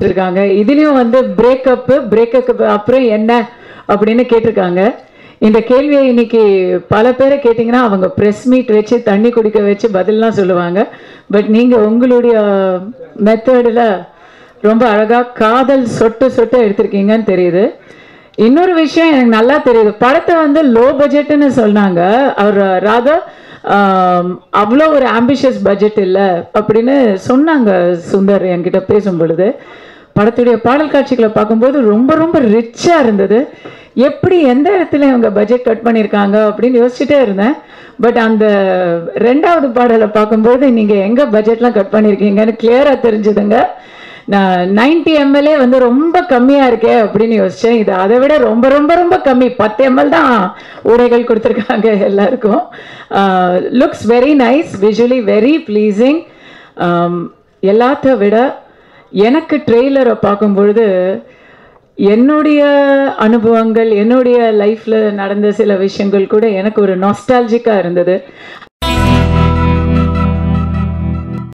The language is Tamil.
இருக்காங்க இதுலயும் வந்து பிரேக்கப் பிரேக்கப் அப்புறம் என்ன அப்படின்னு கேட்டிருக்காங்க. இந்த கேள்வியை இன்னைக்கு பல பேரை கேட்டிங்கன்னா அவங்க ப்ரெஸ் மீட் வச்சு தண்ணி குடிக்க வச்சு பதிலாம் சொல்லுவாங்க. பட் நீங்கள் உங்களுடைய மெத்தடில் ரொம்ப அழகாக காதல் சொட்டு சொட்டு எடுத்திருக்கீங்கன்னு தெரியுது. இன்னொரு விஷயம் எனக்கு நல்லா தெரியுது. படத்தை வந்து லோ பட்ஜெட்டுன்னு சொன்னாங்க. அவர் ராதா அவ்வளோ ஒரு ஆம்பிஷியஸ் பட்ஜெட் இல்லை அப்படின்னு சொன்னாங்க சுந்தர் என்கிட்ட பேசும் பொழுது படத்துடைய பாடல் காட்சிகளை பார்க்கும்போது ரொம்ப ரொம்ப ரிச்சாக இருந்தது. எப்படி எந்த இடத்துல இவங்க பட்ஜெட் கட் பண்ணியிருக்காங்க அப்படின்னு யோசிச்சுட்டே இருந்தேன். பட் அந்த ரெண்டாவது பாடலை பார்க்கும்போது நீங்கள் எங்கே பட்ஜெட்லாம் கட் பண்ணியிருக்கீங்கன்னு கிளியராக தெரிஞ்சுதுங்க. நான் நைன்டி எம்எல்ஏ வந்து ரொம்ப கம்மியாக இருக்கே அப்படின்னு யோசித்தேன் இது அதை விட ரொம்ப ரொம்ப ரொம்ப கம்மி. பத்து எம்எல் தான் உடைகள் கொடுத்துருக்காங்க எல்லாருக்கும். Looks very nice visually very pleasing எல்லாத்த விட எனக்கு ட்ரெய்லரை பார்க்கும்பொழுது என்னுடைய அனுபவங்கள் என்னுடைய லைஃப்பில் நடந்த சில விஷயங்கள் கூட எனக்கு ஒரு நாஸ்டாலஜிக்காக இருந்தது.